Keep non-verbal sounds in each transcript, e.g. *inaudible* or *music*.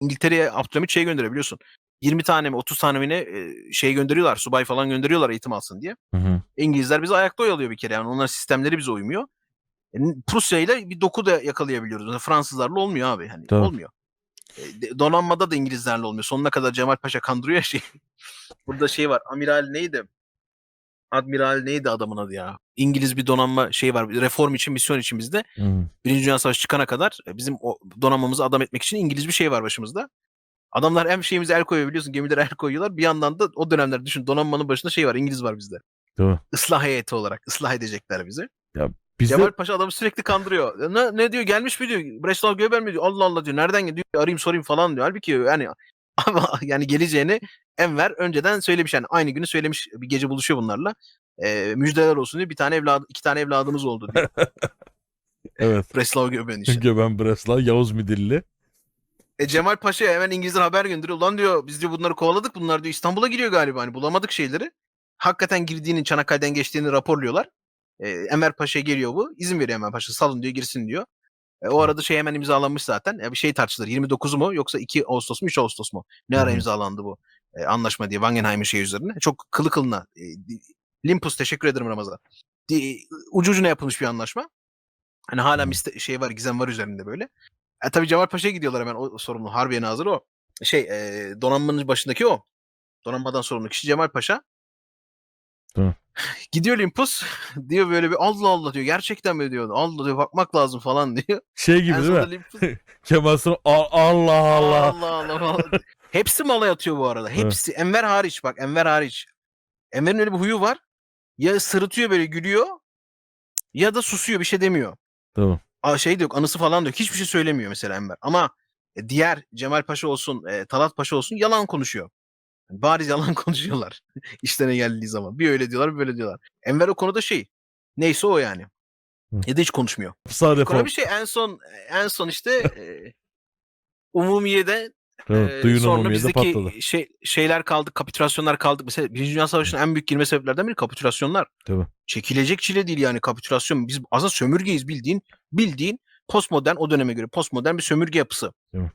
İngiltere'ye Abdülhamit şey gönderiyor biliyorsun. 20 tane mi 30 tane mi ne e, şey gönderiyorlar. Subay falan gönderiyorlar eğitim alsın diye. Hı hı. İngilizler bizi ayakta oyalıyor bir kere yani. Onların sistemleri bize uymuyor. Yani Prusya ile bir doku da yakalayabiliyoruz. Yani Fransızlarla olmuyor abi. Hani Tabii. olmuyor. E, Donanmada da İngilizlerle olmuyor. Sonuna kadar Cemal Paşa kandırıyor ya şey. *laughs* Burada şey var. Amiral neydi? Admiral neydi adamın adı ya? İngiliz bir donanma şey var. Reform için, misyon için bizde. Hı. Birinci Dünya Savaşı çıkana kadar e, bizim o donanmamızı adam etmek için İngiliz bir şey var başımızda. Adamlar hem şeyimize el koyuyor biliyorsun gemilere el koyuyorlar. Bir yandan da o dönemler düşün donanmanın başında şey var İngiliz var bizde. Tabii. Islah heyeti olarak ıslah edecekler bizi. Bizde Cemal Paşa adamı sürekli kandırıyor. Ne, ne diyor gelmiş mi diyor. Breslau Göbel mi diyor. Allah Allah diyor. Nereden gidiyor? Arayayım sorayım falan diyor. Halbuki yani *laughs* ama yani geleceğini Enver önceden söylemiş. Yani aynı günü söylemiş. Bir gece buluşuyor bunlarla. Ee, müjdeler olsun diyor. Bir tane evladı, iki tane evladımız oldu diyor. *laughs* evet. Breslau Göbel'in işte. Göben Breslau, Yavuz Midilli. E Cemal Paşa'ya hemen İngilizler haber gönderiyor. Ulan diyor biz diyor bunları kovaladık. Bunlar diyor İstanbul'a giriyor galiba. Hani bulamadık şeyleri. Hakikaten girdiğini, Çanakkale'den geçtiğini raporluyorlar. E, Enver Paşa geliyor bu. İzin veriyor Enver Paşa. Salın diyor girsin diyor. E, o arada şey hemen imzalanmış zaten. E, bir şey tartışılır. 29 mu yoksa 2 Ağustos mu 3 Ağustos mu? Ne ara imzalandı bu e, anlaşma diye Wangenheim'in şey üzerine. Çok kılı kılına. E, Limpus teşekkür ederim Ramazan. Di, ucu ucuna yapılmış bir anlaşma. Hani hala miste- şey var, gizem var üzerinde böyle. E tabii Cemal Paşa'ya gidiyorlar hemen o sorumlu. Harbiye Nazırı o. Şey e, donanmanın başındaki o. Donanmadan sorumlu kişi Cemal Paşa. Tamam. *laughs* Gidiyor Limpus. *laughs* diyor böyle bir Allah Allah diyor. Gerçekten mi diyor. Allah diyor bakmak lazım falan diyor. Şey gibi en değil mi? Limpus *laughs* Kemal Sunal "A- Allah Allah. Allah Allah falan. Hepsi mala yatıyor bu arada. Hepsi. Enver hariç bak Enver hariç. Enver'in öyle bir huyu var. Ya sırıtıyor böyle gülüyor ya da susuyor bir şey demiyor. Tamam. Aa, şey de yok anısı falan da yok. Hiçbir şey söylemiyor mesela Enver. Ama e, diğer Cemal Paşa olsun, e, Talat Paşa olsun yalan konuşuyor. Bariz yalan *laughs* konuşuyorlar. İşlerine geldiği zaman. Bir öyle diyorlar bir böyle diyorlar. Enver o konuda şey. Neyse o yani. Hı. Ya da hiç konuşmuyor. Reform. Konu bir şey en son en son işte e, Umumiye'de Evet, ee, sonra bizdeki patladı. şey, şeyler kaldı, kapitülasyonlar kaldı. Mesela Birinci Dünya Savaşı'nın en büyük girme sebeplerinden biri kapitülasyonlar. Tabii. Çekilecek çile değil yani kapitülasyon. Biz aslında sömürgeyiz bildiğin. Bildiğin postmodern o döneme göre postmodern bir sömürge yapısı. Mi?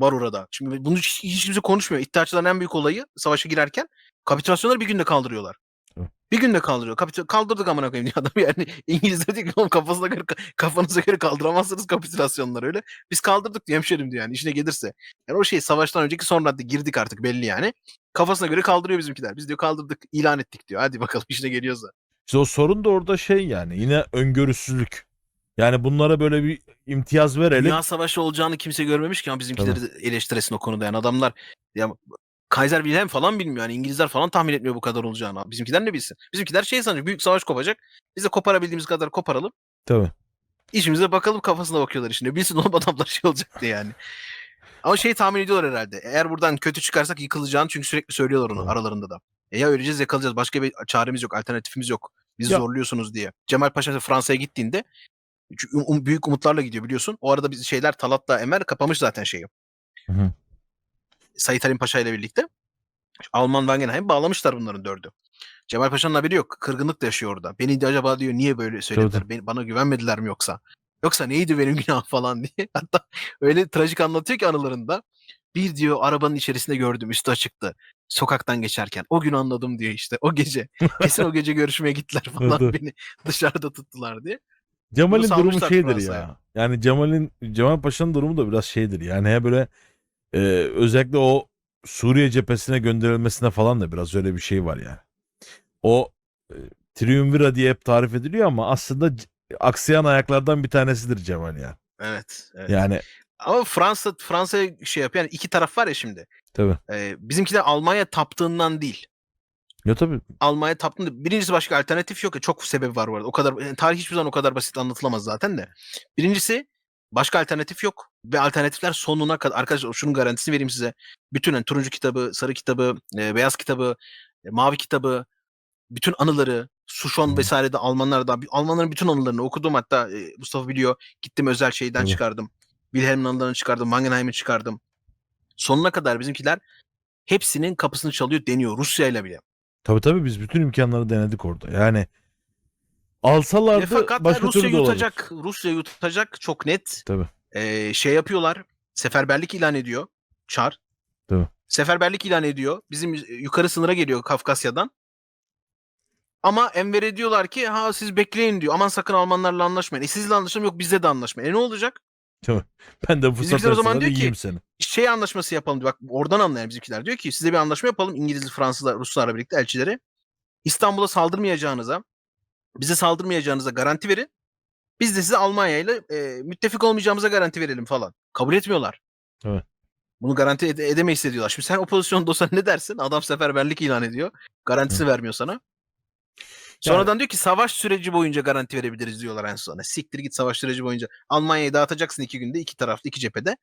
Var orada. Şimdi bunu hiç, hiç kimse konuşmuyor. İttihatçıların en büyük olayı savaşa girerken kapitülasyonları bir günde kaldırıyorlar. Evet. Bir günde kaldırıyor. Kapitü kaldırdık amına koyayım diyor adam yani. *laughs* İngilizler diyor ki oğlum kafasına göre, kafanıza göre kaldıramazsınız kapitülasyonları öyle. Biz kaldırdık diyor hemşerim diyor yani işine gelirse. Yani o şey savaştan önceki son radde girdik artık belli yani. Kafasına göre kaldırıyor bizimkiler. Biz diyor kaldırdık ilan ettik diyor. Hadi bakalım işine geliyorsa. İşte o sorun da orada şey yani yine öngörüsüzlük. Yani bunlara böyle bir imtiyaz verelim. Dünya savaşı olacağını kimse görmemiş ki ama bizimkileri de eleştiresin o konuda yani adamlar ya Kaiser Wilhelm falan bilmiyor yani İngilizler falan tahmin etmiyor bu kadar olacağını. Bizimkiler ne bilsin? Bizimkiler şey sanıyor büyük savaş kopacak. Biz de koparabildiğimiz kadar koparalım. Tabii. İşimize bakalım kafasına bakıyorlar işine. Bilsin oğlum adamlar şey olacak diye yani. Ama şey tahmin ediyorlar herhalde. Eğer buradan kötü çıkarsak yıkılacağını çünkü sürekli söylüyorlar onu Tamam. aralarında da. E ya öleceğiz ya kalacağız. Başka bir çaremiz yok. Alternatifimiz yok. Bizi Ya- zorluyorsunuz diye. Cemal Paşa Fransa'ya gittiğinde um- um- büyük umutlarla gidiyor biliyorsun. O arada biz şeyler Talat'la Emer kapamış zaten şeyi. Hı hı. Sayit Halim Paşa ile birlikte. Alman Wangenheim bağlamışlar bunların dördü. Cemal Paşa'nın haberi yok. Kırgınlık da yaşıyor orada. Beni de acaba diyor niye böyle söylediler? Beni, bana güvenmediler mi yoksa? Yoksa neydi benim *laughs* günahım falan diye. *laughs* Hatta öyle trajik anlatıyor ki anılarında. Bir diyor arabanın içerisinde gördüm üstü açıktı. Sokaktan geçerken. O gün anladım diyor işte. O gece. *laughs* Kesin o gece görüşmeye gittiler falan. Beni dışarıda tuttular diye. Cemal'in Bunu durumu salmışlar şeydir Fransa'ya. ya. Yani Cemal'in Cemal Paşa'nın durumu da biraz şeydir. Yani he böyle e, özellikle o Suriye cephesine gönderilmesine falan da biraz öyle bir şey var yani. O e, Triumvira diye hep tarif ediliyor ama aslında c- aksayan ayaklardan bir tanesidir Cemal ya. Evet. evet. Yani Ama Fransa Fransa'ya şey yapıyor. Yani iki taraf var ya şimdi. tabii. Ee, bizimkiler Almanya taptığından değil. Ya tabii. Almanya taptığında birincisi başka alternatif yok ya çok sebebi var bu arada. O kadar yani tarih hiçbir zaman o kadar basit anlatılamaz zaten de. Birincisi başka alternatif yok ve alternatifler sonuna kadar arkadaşlar şunun garantisini vereyim size. Bütün yani, turuncu kitabı, sarı kitabı, e, beyaz kitabı, e, mavi kitabı, bütün anıları, Suşon Hı. vesaire de Almanlardan Almanların bütün anılarını okudum hatta e, Mustafa biliyor. Gittim özel şeyden Tabii. çıkardım. Wilhelm'in anılarını çıkardım, Wangenheim'i çıkardım. Sonuna kadar bizimkiler hepsinin kapısını çalıyor deniyor Rusya ile bile. Tabii tabii biz bütün imkanları denedik orada. Yani E alsalardı fakat başka Rusya türlü de olabilir. yutacak, Rusya yutacak çok net. Tabii. Ee, şey yapıyorlar. Seferberlik ilan ediyor. Çar. Tabii. Seferberlik ilan ediyor. Bizim yukarı sınıra geliyor Kafkasya'dan. Ama Enver'e diyorlar ki ha siz bekleyin diyor. Aman sakın Almanlarla anlaşmayın. E sizle anlaşalım yok bizle de anlaşmayın. E ne olacak? *laughs* Ben de bu Bizimkiler fırsat o zaman diyor ki- yiyeyim seni. şey anlaşması yapalım diyor. Bak oradan anlayan bizimkiler diyor ki size bir anlaşma yapalım İngiliz, Fransızlar, Ruslarla birlikte elçileri. İstanbul'a saldırmayacağınıza, bize saldırmayacağınıza garanti verin. Biz de size Almanya ile e, müttefik olmayacağımıza garanti verelim falan. Kabul etmiyorlar. Evet. Bunu garanti ede- edemeyiz diyorlar. Şimdi sen o pozisyonda olsan ne dersin? Adam seferberlik ilan ediyor. Garantisi vermiyor sana. Sonradan diyor ki savaş süreci boyunca garanti verebiliriz diyorlar en sona. Siktir git savaş süreci boyunca. Almanya'yı dağıtacaksın iki günde iki tarafta iki cephede.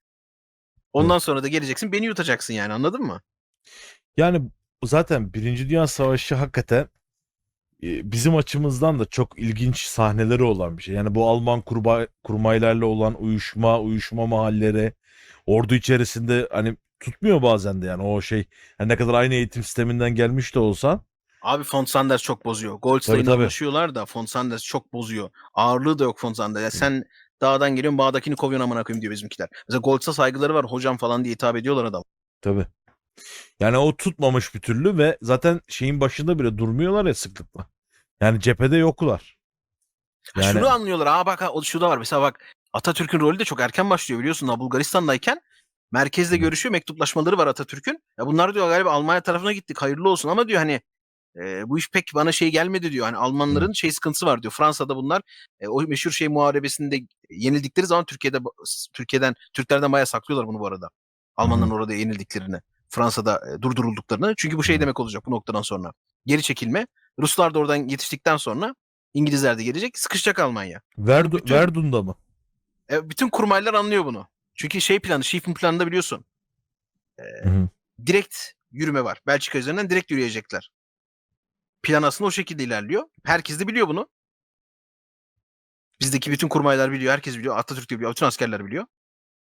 Ondan sonra da geleceksin beni yutacaksın yani anladın mı? Yani zaten Birinci Dünya Savaşı hakikaten e, bizim açımızdan da çok ilginç sahneleri olan bir şey. Yani bu Alman kurba, kurmaylarla olan uyuşma, uyuşma mahalleri, ordu içerisinde hani tutmuyor bazen de yani o şey. Yani ne kadar aynı eğitim sisteminden gelmiş de olsan. Abi Font Sanders çok bozuyor. Goldstein'le anlaşıyorlar da Font Sanders çok bozuyor. Ağırlığı da yok Font Sanders. Ya sen dağdan geliyorsun bağdakini kovuyorsun amına koyayım diyor bizimkiler. Mesela Golds'a saygıları var hocam falan diye hitap ediyorlar adam. Tabii. Yani o tutmamış bir türlü ve zaten şeyin başında bile durmuyorlar ya sıklıkla. Yani cephede yoklar. Ha, Yani- Şunu anlıyorlar. Aa bak ha, o şu da var. Mesela bak Atatürk'ün rolü de çok erken başlıyor biliyorsun. Daha Bulgaristan'dayken merkezde Hı. görüşüyor. Mektuplaşmaları var Atatürk'ün. Ya bunlar diyor galiba Almanya tarafına gittik. Hayırlı olsun ama diyor hani e, bu iş pek bana şey gelmedi diyor. Hani Almanların şey sıkıntısı var diyor. Fransa'da bunlar e, o meşhur şey muharebesinde yenildikleri zaman Türkiye'de Türkiye'den Türklerden bayağı saklıyorlar bunu bu arada. Almanların orada yenildiklerini. Fransa'da e, durdurulduklarını. Çünkü bu şey demek olacak bu noktadan sonra. Geri çekilme. Ruslar da oradan yetiştikten sonra İngilizler de gelecek. Sıkışacak Almanya. Verdu, bütün- Verdun'da mı? E, bütün kurmaylar anlıyor bunu. Çünkü şey planı, Schiff'in planında biliyorsun. Hı hı. Direkt yürüme var. Belçika üzerinden direkt yürüyecekler. Plan aslında o şekilde ilerliyor. Herkes de biliyor bunu. Bizdeki bütün kurmaylar biliyor. Herkes biliyor. Atatürk de biliyor. Bütün askerler biliyor.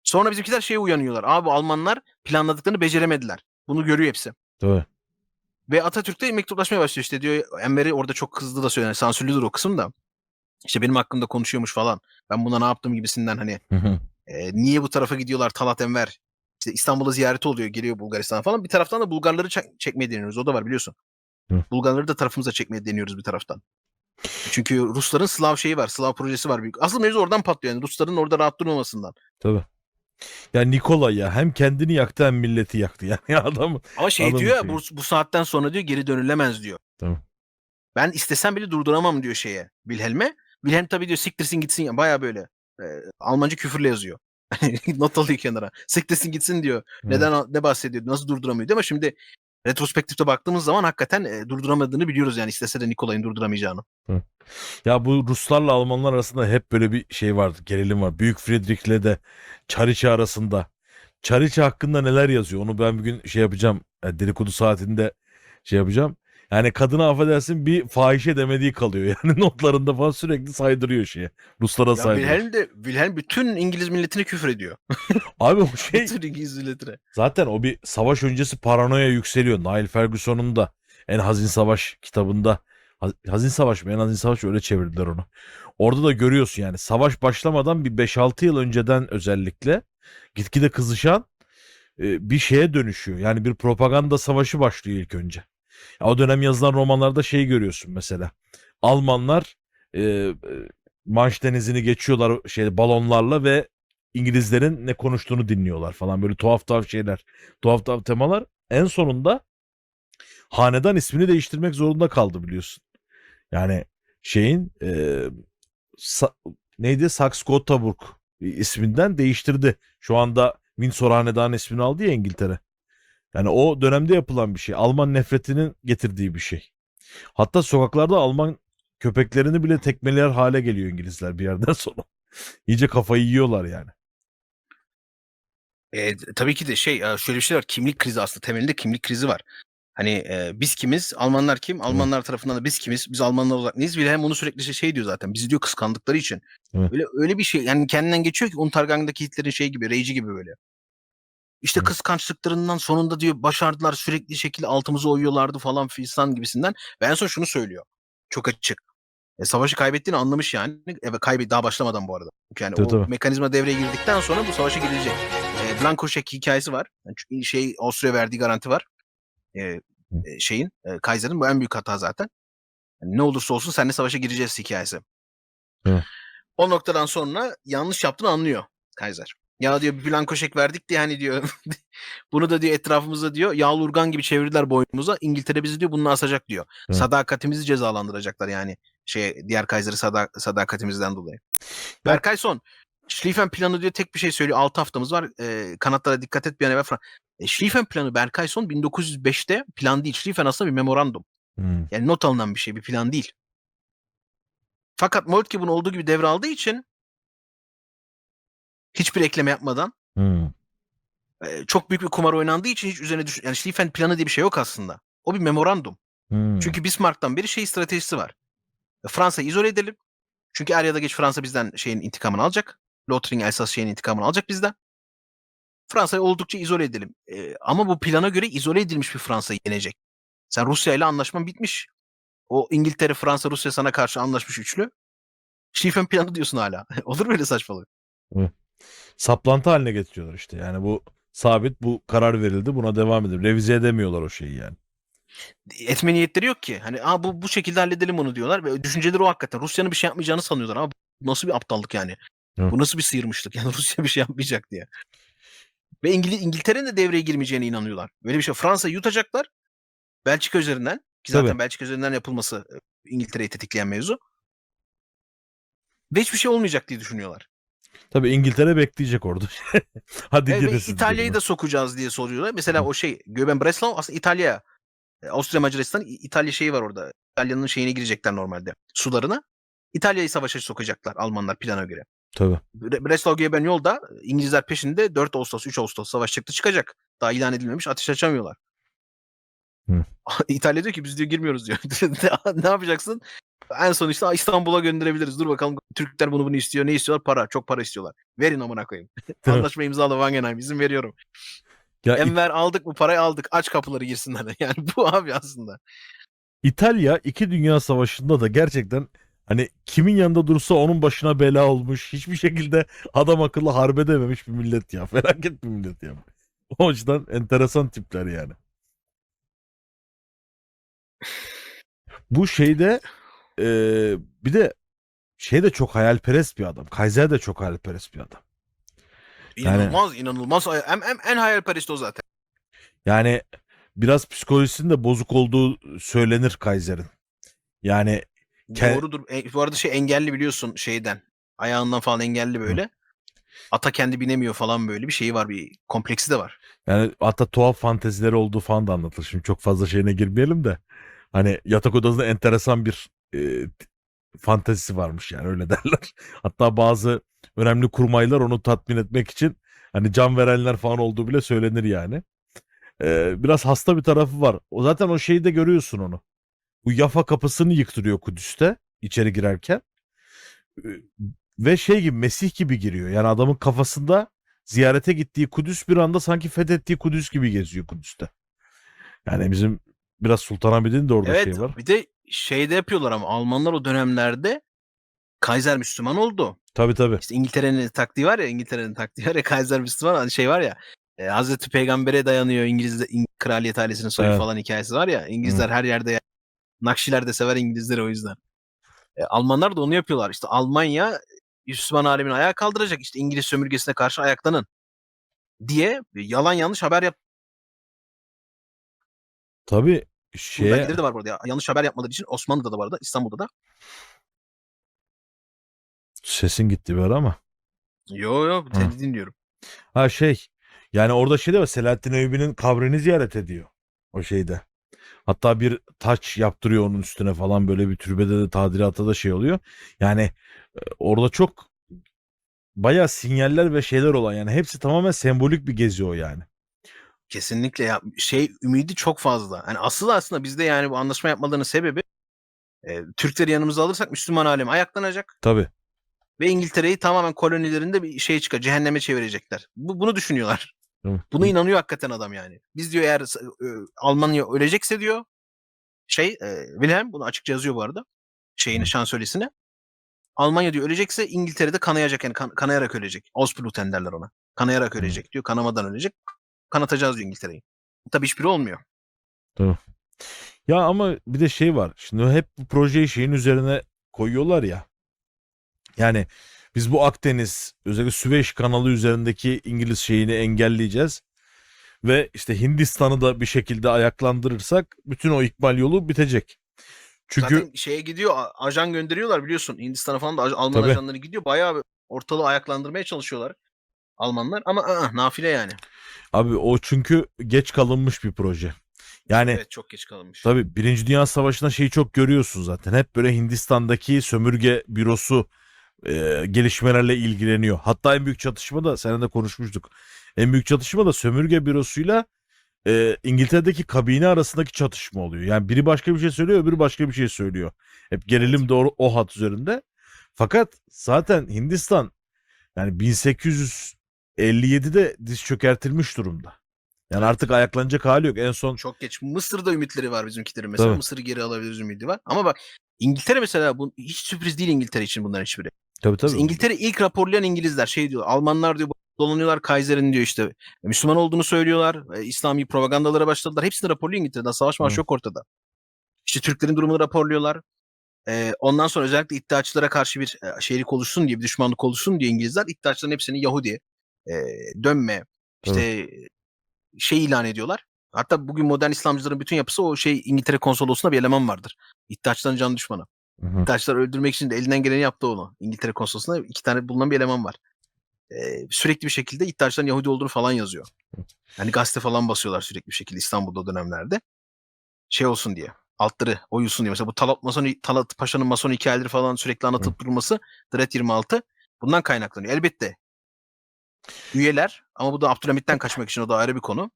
Sonra bizimkiler şeye uyanıyorlar. Abi Almanlar planladıklarını beceremediler. Bunu görüyor hepsi. Tabii. Ve Atatürk de mektuplaşmaya başlıyor işte diyor. Enver'i orada çok kızdı da söylüyor. Sansürlüdür o kısım da. İşte benim hakkımda konuşuyormuş falan. Ben buna ne yaptım gibisinden hani Hı hı. e, niye bu tarafa gidiyorlar Talat Enver? İşte İstanbul'a ziyareti oluyor geliyor Bulgaristan'a falan. Bir taraftan da Bulgarları çek- çekmeye deniyoruz. O da var biliyorsun. Hı. Bulgarları da tarafımıza çekmeye deniyoruz bir taraftan. Çünkü Rusların Slav şeyi var. Slav projesi var büyük. Asıl mevzu oradan patlıyor yani. Rusların orada rahat durmamasından. Tabii. Ya Nikola ya hem kendini yaktı hem milleti yaktı. *laughs* Yani adam Ama şey Alın diyor ya bu, bu saatten sonra diyor geri dönülemez diyor. Tamam. Ben istesem bile durduramam diyor şeye Wilhelm'e. Wilhelm tabii diyor siktirsin gitsin ya baya böyle. e, Almanca küfürle yazıyor. *laughs* Not alıyor kenara. Siktirsin gitsin diyor. Neden ne bahsediyor? Nasıl durduramıyor diyor ama şimdi retrospektifte baktığımız zaman hakikaten e, durduramadığını biliyoruz yani istese de Nikolay'ın durduramayacağını. Ya bu Ruslarla Almanlar arasında hep böyle bir şey vardı. Gerilim var. Büyük Friedrich'le de Çariçi arasında. Çariçi hakkında neler yazıyor? Onu ben bir gün şey yapacağım. Yani dedikodu saatinde şey yapacağım. Yani kadına affedersin bir fahişe demediği kalıyor. *laughs* Yani notlarında falan sürekli saydırıyor şeye. Ruslara Ya saydırıyor. Wilhelm de Wilhelm bütün İngiliz milletine küfür ediyor. *laughs* Abi o *laughs* şey bütün İngiliz milletine. zaten o bir savaş öncesi paranoya yükseliyor. Niall Ferguson'un da En Hazin Savaş kitabında Haz- Hazin Savaş mı? En Hazin Savaş öyle çevirdiler onu. Orada da görüyorsun yani savaş başlamadan bir 5-6 yıl önceden özellikle gitgide kızışan e, bir şeye dönüşüyor. Yani bir propaganda savaşı başlıyor ilk önce. Ya o dönem yazılan romanlarda şey görüyorsun mesela. Almanlar e, Manş Denizi'ni geçiyorlar şey balonlarla ve İngilizlerin ne konuştuğunu dinliyorlar falan böyle tuhaf tuhaf şeyler. Tuhaf tuhaf temalar. En sonunda hanedan ismini değiştirmek zorunda kaldı biliyorsun. Yani şeyin e, Sa- neydi Saxe-Gotha-Burg isminden değiştirdi. Şu anda Windsor Hanedanı ismini aldı ya İngiltere. Yani o dönemde yapılan bir şey. Alman nefretinin getirdiği bir şey. Hatta sokaklarda Alman köpeklerini bile tekmeler hale geliyor İngilizler bir yerden *laughs* sonra. İyice kafayı yiyorlar yani. E, tabii ki de şey e, şöyle bir şey var. Kimlik krizi aslında temelinde kimlik krizi var. Hani e, biz kimiz? Almanlar kim? Almanlar tarafından da biz kimiz? Biz Almanlar olarak neyiz? Wilhelm onu sürekli şey, şey diyor zaten. Bizi diyor kıskandıkları için. Evet. Öyle öyle bir şey. Yani kendinden geçiyor ki Untergang'daki Hitler'in şey gibi, Rage'i gibi böyle. İşte Evet. kıskançlıklarından sonunda diyor başardılar sürekli şekilde altımızı oyuyorlardı falan fistan gibisinden. Ve en son şunu söylüyor. Çok açık. E, savaşı kaybettiğini anlamış yani. Evet kaybet daha başlamadan bu arada. Yani Tabii, o tabii. mekanizma devreye girdikten sonra bu savaşa girilecek. E, Blankoşek hikayesi var. Yani şey Avusturya verdiği garanti var. Ee, e, şeyin e, Kaiser'in bu en büyük hata zaten. Yani ne olursa olsun seninle savaşa gireceğiz hikayesi. Evet. O noktadan sonra yanlış yaptığını anlıyor Kaiser. Ya diyor bir Blankoşek verdik diye hani diyor *laughs* bunu da diyor etrafımızda diyor yağlı urgan gibi çevirdiler boynumuza. İngiltere bizi diyor bununla asacak diyor. Evet. Sadakatimizi cezalandıracaklar yani şey diğer Kaiser'ı sada- sadakatimizden dolayı. Berkay Son Schlieffen planı diyor tek bir şey söylüyor. 6 haftamız var. E, kanatlara dikkat et bir an evvel falan. E, Schlieffen planı Berkay Son 1905'te plan değil. Schlieffen aslında bir memorandum. Hmm. Yani not alınan bir şey, bir plan değil. Fakat Moltke bunu olduğu gibi devraldığı için hiçbir ekleme yapmadan Hmm. e, çok büyük bir kumar oynandığı için hiç üzerine düş yani Schlieffen planı diye bir şey yok aslında. O bir memorandum. Hmm. Çünkü Bismarck'tan beri şey stratejisi var. E, Fransa'yı izole edelim. Çünkü er ya da geç Fransa bizden şeyin intikamını alacak. Lothringen Elsas şeyin intikamını alacak bizden. Fransa'yı oldukça izole edelim. E, ama bu plana göre izole edilmiş bir Fransa'yı yenecek. Sen Rusya ile anlaşman bitmiş. O İngiltere, Fransa, Rusya sana karşı anlaşmış üçlü. Schlieffen planı diyorsun hala. *laughs* Olur mu öyle saçmalık? Saplantı haline getiriyorlar işte. Yani bu sabit bu karar verildi buna devam edin. Revize edemiyorlar o şeyi yani. Etme niyetleri yok ki. Hani Aa, bu, bu şekilde halledelim onu diyorlar. Ve düşünceleri o hakikaten. Rusya'nın bir şey yapmayacağını sanıyorlar. Ama nasıl bir aptallık yani? Evet. Bu nasıl bir sıyırmışlık? Yani *laughs* Rusya bir şey yapmayacak diye. Ve İngiliz, İngiltere'nin de devreye girmeyeceğine inanıyorlar. Böyle bir şey. Fransa'yı yutacaklar. Belçika üzerinden. Ki zaten Tabii. Belçika üzerinden yapılması e, İngiltere'yi tetikleyen mevzu. Ve hiçbir şey olmayacak diye düşünüyorlar. Tabii İngiltere bekleyecek orada. *laughs* Hadi Evet, siz İtalya'yı da sokacağız diye soruyorlar. Mesela Hı. o şey Göben Breslau aslında İtalya. e, Avusturya Macaristan İtalya şeyi var orada. İtalya'nın şeyine girecekler normalde. Sularına. İtalya'yı savaşa sokacaklar Almanlar plana göre. Tabii. Bre- Breslau Göben yolda İngilizler peşinde 4 Ağustos 3 Ağustos savaş çıktı çıkacak. Daha ilan edilmemiş ateş açamıyorlar. Hı. *laughs* İtalya diyor ki biz diyor girmiyoruz diyor. *laughs* ne yapacaksın? En son işte "Aa, İstanbul'a gönderebiliriz. Dur bakalım Türkler bunu bunu istiyor. Ne istiyorlar? Para. Çok para istiyorlar. Verin amına koyayım. *laughs* *laughs* Anlaşma imzalı Wangenheim. izin veriyorum. Ya İ- Enver aldık bu parayı aldık. Aç kapıları girsinler. *laughs* Yani bu abi aslında. İtalya iki Dünya Savaşı'nda da gerçekten hani kimin yanında dursa onun başına bela olmuş. Hiçbir şekilde adam akıllı harbedememiş bir millet ya. Felaket bir millet ya. O açıdan enteresan tipler yani. Bu şeyde eee, bir de şey de çok hayalperest bir adam. Kaiser de çok hayalperest bir adam. Yani- İnanılmaz inanılmaz. En, en, en hayalperest o zaten. Yani biraz psikolojisinin de bozuk olduğu söylenir Kaiser'in. Yani Doğrudur. E, bu arada şey engelli biliyorsun şeyden. Ayağından falan engelli böyle. Ata kendi binemiyor falan böyle bir şeyi var. Bir kompleksi de var. Yani hatta tuhaf fantezileri olduğu falan da anlatılır. Şimdi çok fazla şeyine girmeyelim de. Hani yatak odasında enteresan bir e, fantezisi varmış yani öyle *laughs* derler. Hatta bazı önemli kurmaylar onu tatmin etmek için hani can verenler falan olduğu bile söylenir yani. E, biraz hasta bir tarafı var. O zaten o şeyi de görüyorsun onu. Bu Yafa kapısını yıktırıyor Kudüs'te içeri girerken. E, Ve şey gibi Mesih gibi giriyor. Yani adamın kafasında ziyarete gittiği Kudüs bir anda sanki fethettiği Kudüs gibi geziyor Kudüs'te. Yani bizim biraz Sultanahmet'in de orada evet. şey var. Bir de şeyde yapıyorlar ama Almanlar o dönemlerde Kaiser Müslüman oldu. Tabii tabii. İşte İngiltere'nin taktiği var ya İngiltere'nin taktiği var ya *laughs* Kaiser Müslüman hani şey var ya e, Hazreti Peygamber'e dayanıyor İngiliz İng- kraliyet ailesinin soyu Evet. falan hikayesi var ya İngilizler her yerde Nakşiler de sever İngilizleri o yüzden. E, Almanlar da onu yapıyorlar. İşte Almanya Müslüman alemini ayağa kaldıracak. İşte İngiliz sömürgesine karşı ayaklanın diye yalan yanlış haber yap. Tabii Bunun şeye belgeleri de var burada. Ya. Yanlış haber yapmaları için Osmanlı'da da vardı, İstanbul'da da. sesin gitti bir ara ama. Yo yo seni dinliyorum. Ha şey yani orada şey de var Selahattin Eyyubi'nin kabrini ziyaret ediyor. O şeyde. Hatta bir taç yaptırıyor onun üstüne falan böyle bir türbede de tadilata da şey oluyor. Yani e, orada çok bayağı sinyaller ve şeyler olan yani hepsi tamamen sembolik bir gezi o yani. Kesinlikle ya şey ümidi çok fazla. Yani asıl aslında bizde yani bu anlaşma yapmalarının sebebi e, Türkleri yanımıza alırsak Müslüman alem ayaklanacak Tabii. ve İngiltere'yi tamamen kolonilerinde bir şey çıkar, cehenneme çevirecekler. Bu, bunu düşünüyorlar. Mi? Buna inanıyor hakikaten adam yani. Biz diyor eğer e, Almanya ölecekse diyor şey e, Wilhelm bunu açıkça yazıyor bu arada. Şeyini Hı. şansölyesine. Almanya diyor ölecekse İngiltere'de kanayacak yani kan- kanayarak ölecek. Ausbluten derler ona. Kanayarak Hı. ölecek diyor. Kanamadan ölecek. Kanatacağız diyor İngiltere'yi. Tabii hiçbiri olmuyor. Ya ama bir de şey var. Şimdi hep bu projeyi şeyin üzerine koyuyorlar ya. Yani biz bu Akdeniz özellikle Süveyş kanalı üzerindeki İngiliz şeyini engelleyeceğiz. Ve işte Hindistan'ı da bir şekilde ayaklandırırsak bütün o ikmal yolu bitecek. Çünkü Zaten şeye gidiyor ajan gönderiyorlar biliyorsun. Hindistan'a falan da Alman Tabii. ajanları gidiyor. Bayağı ortalığı ayaklandırmaya çalışıyorlar. Almanlar ama ı-ı, nafile yani. abi o çünkü geç kalınmış bir proje. Yani Evet çok geç kalınmış. Tabii Birinci Dünya Savaşı'nda şeyi çok görüyorsun zaten. Hep böyle Hindistan'daki sömürge bürosu e, gelişmelerle ilgileniyor. Hatta en büyük çatışma da seninle konuşmuştuk. En büyük çatışma da sömürge bürosuyla e, İngiltere'deki kabine arasındaki çatışma oluyor. Yani biri başka bir şey söylüyor, öbürü başka bir şey söylüyor. Hep gerilim doğru o hat üzerinde. Fakat zaten Hindistan yani 1857'de diz çökertilmiş durumda. Yani artık ayaklanacak hali yok. En son Çok geç. Mısır'da ümitleri var bizimkilerin mesela. Tabii. Mısır'ı geri alabiliriz ümidi var. Ama bak İngiltere mesela bu hiç sürpriz değil İngiltere için bunların hiçbiri. tabii tabii. Mesela İngiltere ilk raporlayan İngilizler şey diyor. Almanlar diyor dolanıyorlar Kaiser'in diyor işte Müslüman olduğunu söylüyorlar. e, İslami propagandalara başladılar. Hepsini raporluyor İngiltere'den. Savaş maaşı Hı. yok ortada. İşte Türklerin durumunu raporluyorlar. E, ondan sonra özellikle iddiaçılara karşı bir e, şeylik oluşsun diye, bir düşmanlık oluşsun diye İngilizler iddiaçıların hepsini Yahudi, e, dönme, işte şey ilan ediyorlar. Hatta bugün modern İslamcıların bütün yapısı o şey İngiltere konsolosluğunda bir eleman vardır. İddiaçıların can düşmanı. Hı hı. İddiaçıları öldürmek için de elinden geleni yaptı onu. İngiltere konsolosluğunda iki tane bulunan bir eleman var. Ee, sürekli bir şekilde iddiaçıların Yahudi olduğunu falan yazıyor. Yani gazete falan basıyorlar sürekli bir şekilde İstanbul'da o dönemlerde. Şey olsun diye. Altları oyulsun diye. Mesela bu Talat, Mason, Talat Paşa'nın Mason hikayeleri falan sürekli anlatıp durulması Dret 26 bundan kaynaklanıyor. Elbette üyeler ama bu da Abdülhamit'ten kaçmak için o da ayrı bir konu.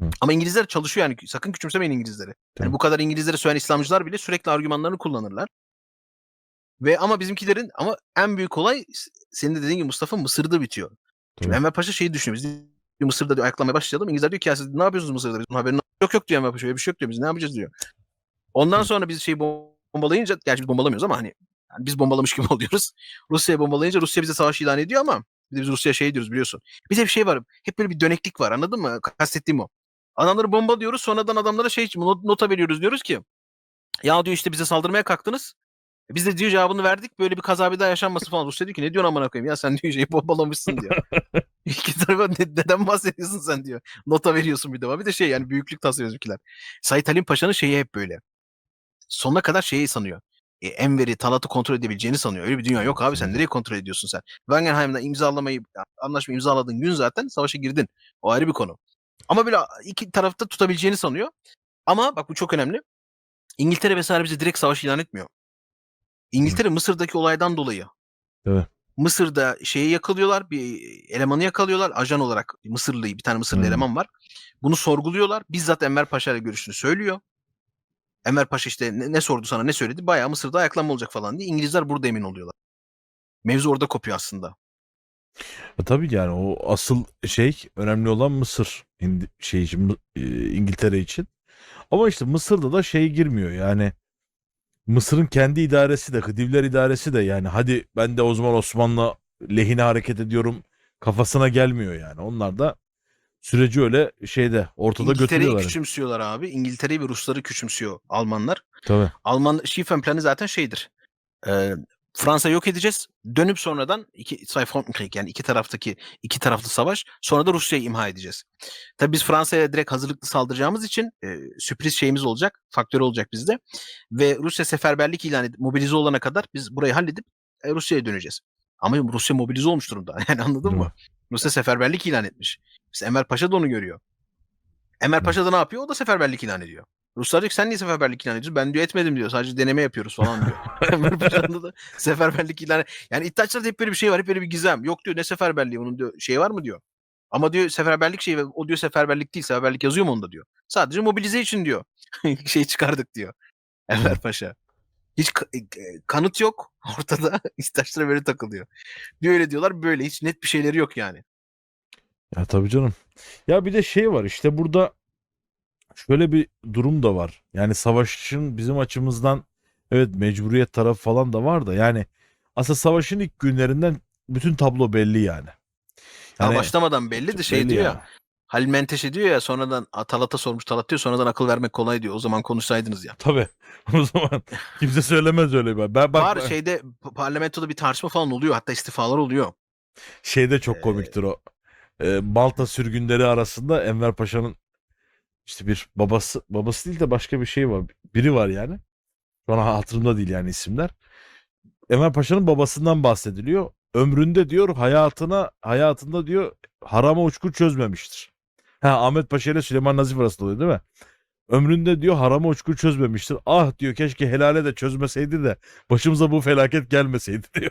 Hı. Ama İngilizler çalışıyor yani. Sakın küçümsemeyin İngilizleri. Yani bu kadar İngilizleri söyleyen İslamcılar bile sürekli argümanlarını kullanırlar. Ve ama bizimkilerin ama en büyük olay senin de dediğin gibi Mustafa Mısır'da bitiyor. Şimdi Tabii. Enver Paşa şeyi düşünüyor. Biz diyor, Mısır'da diyor, ayaklamaya başlayalım. İngilizler diyor ki ya siz ne yapıyorsunuz Mısır'da? Bizim haberiniz yok yok diyor Enver Paşa. Öyle bir şey yok diyor. Biz ne yapacağız diyor. Ondan Hı. sonra biz şeyi bombalayınca gerçi biz bombalamıyoruz ama hani yani biz bombalamış gibi *laughs* oluyoruz. Rusya'yı bombalayınca Rusya bize savaş ilan ediyor ama bir de biz Rusya şey diyoruz biliyorsun. Bir de bir şey var. Hep böyle bir döneklik var anladın mı? Kastettiğim o. Adamları bombalıyoruz sonradan adamlara şey not- nota veriyoruz diyoruz ki ya diyor işte bize saldırmaya kalktınız. Biz de diyor cevabını verdik. Böyle bir kaza bir daha yaşanması falan. Rusya diyor ki ne diyorsun amına koyayım ya sen diyor şeyi bombalamışsın diyor. *laughs* İki tarafa ne, neden bahsediyorsun sen diyor. Nota veriyorsun bir de. Bir de şey yani büyüklük taslıyor bizimkiler. Said Halim Paşa'nın şeyi hep böyle. Sonuna kadar şeyi sanıyor. E, Enver'i, Talat'ı kontrol edebileceğini sanıyor. Öyle bir dünya yok abi sen nereye kontrol ediyorsun sen? Wangenheim'den imzalamayı, anlaşma imzaladığın gün zaten savaşa girdin. O ayrı bir konu. Ama böyle iki tarafta tutabileceğini sanıyor. Ama bak bu çok önemli. İngiltere vesaire bize direkt savaş ilan etmiyor. İngiltere Mısır'daki olaydan dolayı. Evet. Mısır'da şeyi yakalıyorlar, bir elemanı yakalıyorlar ajan olarak. Mısırlıyı, bir tane Mısırlı Hmm. eleman var. Bunu sorguluyorlar. Bizzat Enver Paşa ile görüşünü söylüyor. Enver Paşa işte ne, ne sordu sana ne söyledi? Bayağı Mısır'da ayaklanma olacak falan diye. İngilizler burada emin oluyorlar. Mevzu orada kopuyor aslında. E tabii yani o asıl şey önemli olan Mısır şey için e, İngiltere için. Ama işte Mısır'da da şey girmiyor yani Mısır'ın kendi idaresi de Hıdivler idaresi de yani hadi ben de o zaman Osmanlı lehine hareket ediyorum kafasına gelmiyor yani. Onlar da süreci öyle şeyde ortada İngiltere'yi götürüyorlar. küçümsüyorlar abi. İngiltere'yi ve Rusları küçümsüyor Almanlar. Tabii. Alman şifen planı zaten şeydir. Ee, Fransa yok edeceğiz. Dönüp sonradan iki Zweifrontenkrieg yani iki taraftaki iki taraflı savaş. Sonra da Rusya'yı imha edeceğiz. Tabii biz Fransa'ya direkt hazırlıklı saldıracağımız için e, sürpriz şeyimiz olacak. Faktör olacak bizde. Ve Rusya seferberlik ilan edip mobilize olana kadar biz burayı halledip e, Rusya'ya döneceğiz. Ama Rusya mobilize olmuş durumda. *laughs* Yani anladın Değil mı? mi? Rusya seferberlik ilan etmiş. Biz Enver Paşa da onu görüyor. Enver. Paşa da ne yapıyor? O da seferberlik ilan ediyor. Ruslar diyor ki sen niye seferberlik ilan ediyorsun? Ben diyor etmedim diyor. Sadece deneme yapıyoruz falan diyor. *laughs* *laughs* Enver Paşa'nın da seferberlik ilan Yani iddiaçlarda hep böyle bir şey var. Hep böyle bir gizem. Yok diyor ne seferberliği onun diyor. Şey var mı diyor. Ama diyor seferberlik şeyi ve o diyor seferberlik değil. Seferberlik yazıyor mu onda diyor. Sadece mobilize için diyor. şey çıkardık diyor. Enver Paşa. Hiç ka- e, kanıt yok *laughs* ortada. İddiaçlara böyle takılıyor. Bir öyle diyorlar böyle. Hiç net bir şeyleri yok yani. Ya tabii canım. Ya bir de şey var işte burada şöyle bir durum da var. Yani savaşın bizim açımızdan evet mecburiyet tarafı falan da var da yani aslında savaşın ilk günlerinden bütün tablo belli yani. Yani başlamadan belli de şey belli diyor ya. Halil Menteşe diyor ya sonradan Talat'a sormuş Talat diyor sonradan akıl vermek kolay diyor. O zaman konuşsaydınız ya. Tabii. *laughs* O zaman kimse söylemez öyle bir. Ben bak Var ben- şeyde parlamentoda bir tartışma falan oluyor. Hatta istifalar oluyor. şeyde çok komiktir o. Ee, Malta sürgünleri arasında Enver Paşa'nın işte bir babası babası değil de başka bir şey var. Biri var yani. Şu an hatırımda değil yani isimler. Enver Paşa'nın babasından bahsediliyor. Ömründe diyor hayatına hayatında diyor harama uçku çözmemiştir. Ha Ahmet Paşa ile Süleyman Nazif arasında oluyor değil mi? Ömründe diyor harama uçku çözmemiştir. Ah diyor keşke helale de çözmeseydi de başımıza bu felaket gelmeseydi *laughs* diyor.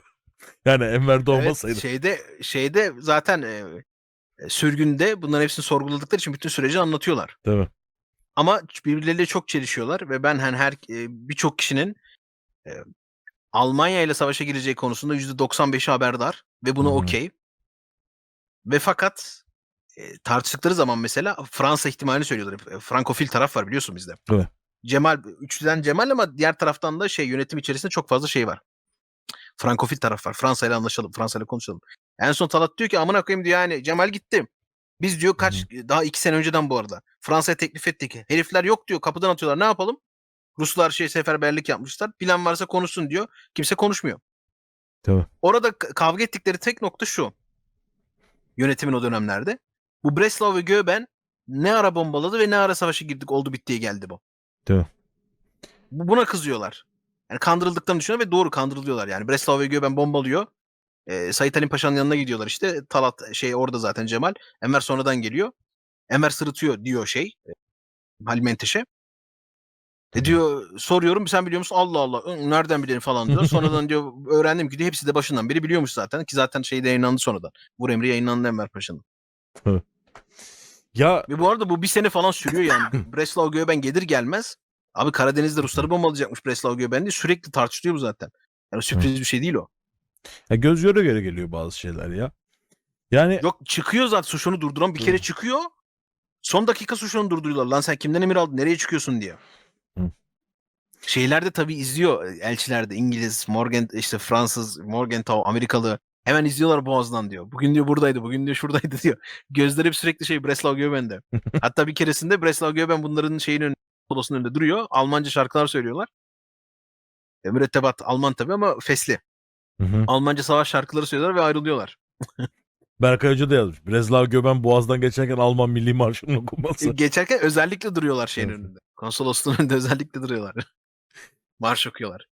Yani Enver de Evet, şeyde şeyde zaten e, e, sürgünde bunların hepsini sorguladıkları için bütün süreci anlatıyorlar. Değil mi? Ama birbirleriyle çok çelişiyorlar ve ben hani her e, birçok kişinin e, Almanya ile savaşa gireceği konusunda %95'i haberdar ve buna hı. okey. Ve fakat e, tartıştıkları zaman mesela Fransa ihtimalini söylüyorlar. E, Frankofil taraf var biliyorsun bizde. Evet. Cemal üçlüden Cemal ama diğer taraftan da şey yönetim içerisinde çok fazla şey var. Frankofil taraf var. Fransa ile anlaşalım. Fransa ile konuşalım. En son Talat diyor ki amına koyayım diyor yani Cemal gitti. Biz diyor kaç daha iki sene önceden bu arada Fransa'ya teklif ettik. Herifler yok diyor kapıdan atıyorlar ne yapalım? Ruslar şey seferberlik yapmışlar. Plan varsa konuşsun diyor. Kimse konuşmuyor. Tabii. Orada kavga ettikleri tek nokta şu. Yönetimin o dönemlerde. Bu Breslau ve Göben ne ara bombaladı ve ne ara savaşa girdik oldu bittiye geldi bu. Bu- Buna kızıyorlar. Yani kandırıldıklarını düşünüyor ve doğru kandırılıyorlar. Yani Breslau ve Göben bombalıyor. Ee, Sait Halim Paşa'nın yanına gidiyorlar işte. Talat şey orada zaten Cemal. Enver sonradan geliyor. Enver sırıtıyor diyor şey. e, Halim Menteşe. E diyor soruyorum sen biliyor musun? Allah Allah nereden bilelim falan diyor. *laughs* Sonradan diyor öğrendim ki diyor hepsi de başından beri biliyormuş zaten ki zaten şeyde yayınlandı sonradan. Vur Emri yayınlandı Enver Paşa'nın. Ya Ve bu arada bu bir sene falan sürüyor yani. *laughs* Breslau Göben gelir gelmez. Abi Karadeniz'de Rusları bombalayacakmış Breslau Göben diye sürekli tartışılıyor bu zaten. Yani sürpriz bir şey değil o. Ya göz göre göre geliyor bazı şeyler ya. Yani Yok çıkıyor zaten Suşon'u durduran bir kere çıkıyor. Son dakika Suşon'u durduruyorlar. Lan sen kimden emir aldın? Nereye çıkıyorsun diye. Hı. Şeyler de tabii izliyor elçilerde. İngiliz, Morgan, işte Fransız, Morgenthau, Amerikalı. Hemen izliyorlar boğazdan diyor. Bugün diyor buradaydı, bugün diyor şuradaydı diyor. *laughs* Gözleri hep sürekli şey Breslau Göben'de. *laughs* Hatta bir keresinde Breslau Göben bunların şeyin önünde, solosunun önünde duruyor. Almanca şarkılar söylüyorlar. E, mürettebat Alman tabii ama fesli. Hı hı. Almanca savaş şarkıları söylüyorlar ve ayrılıyorlar. *laughs* Berkay Hoca da yazmış. Breslau Göben Boğaz'dan geçerken Alman Milli Marşı'nın E, okunması. Geçerken özellikle duruyorlar şeyin Evet. önünde. Konsolosluğun önünde özellikle duruyorlar. Marş okuyorlar.